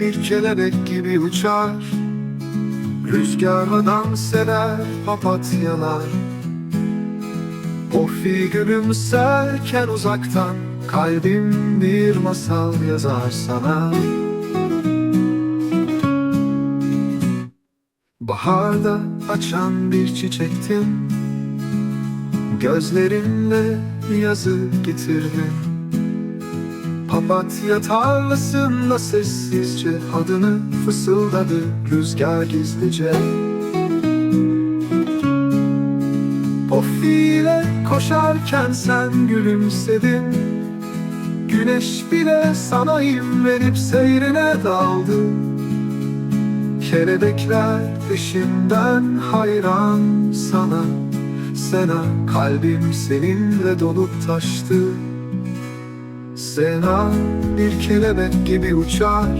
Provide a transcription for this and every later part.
bir kelebek gibi uçar. Rüzgarla dans eder papatyalar. O gülümserken uzaktan Kalbim bir masal yazar sana. Baharda açan bir çiçektin Gözlerinle yazı getirdin Papatya tarlasında sessizce. Adını fısıldadı rüzgar gizlice. Pofiyle koşarken sen gülümsedin. Güneş bile sana imrenip seyrine daldı. Kelebekler peşinden hayran sana. Sena kalbim seninle dolup taştı Sena bir kelebek gibi uçar.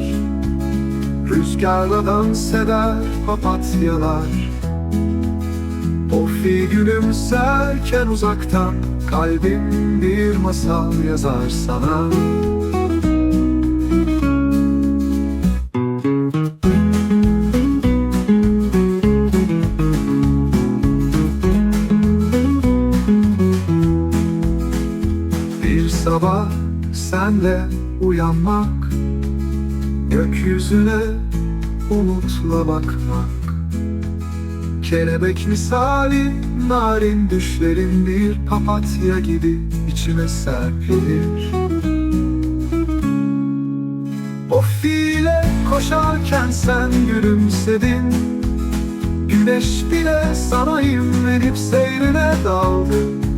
Rüzgarla dans eder papatyalar. Pofi gülümserken uzaktan Kalbim bir masal yazar sana. Bir sabah senle uyanmak Gökyüzüne umutla bakmak. Kelebek misali narin düşlerin bir papatya gibi içime serpilir. Of ile koşarken sen gülümsedin. Güneş bile sana imrenip seyrine daldı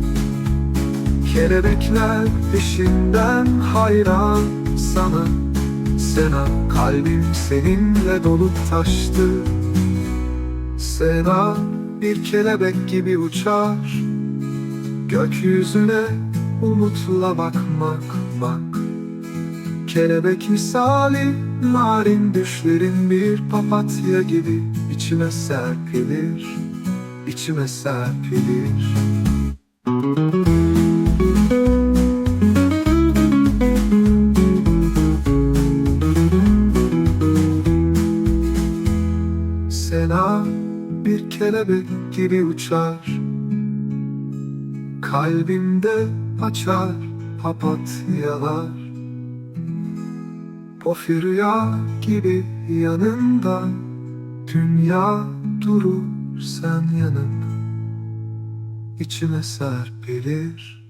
Kelebekler peşinden hayran sana. Sena kalbim seninle dolup taştı. Sena bir kelebek gibi uçar. Gökyüzüne umutla bakmak bak. Kelebek misali narin düşlerin bir papatya gibi. İçime serpilir içime serpilir Sena bir kelebek gibi uçar. Kalbimde açar papatyalar. Rüya gibi yanında Dünya durur sen yanıp. İçime serpilir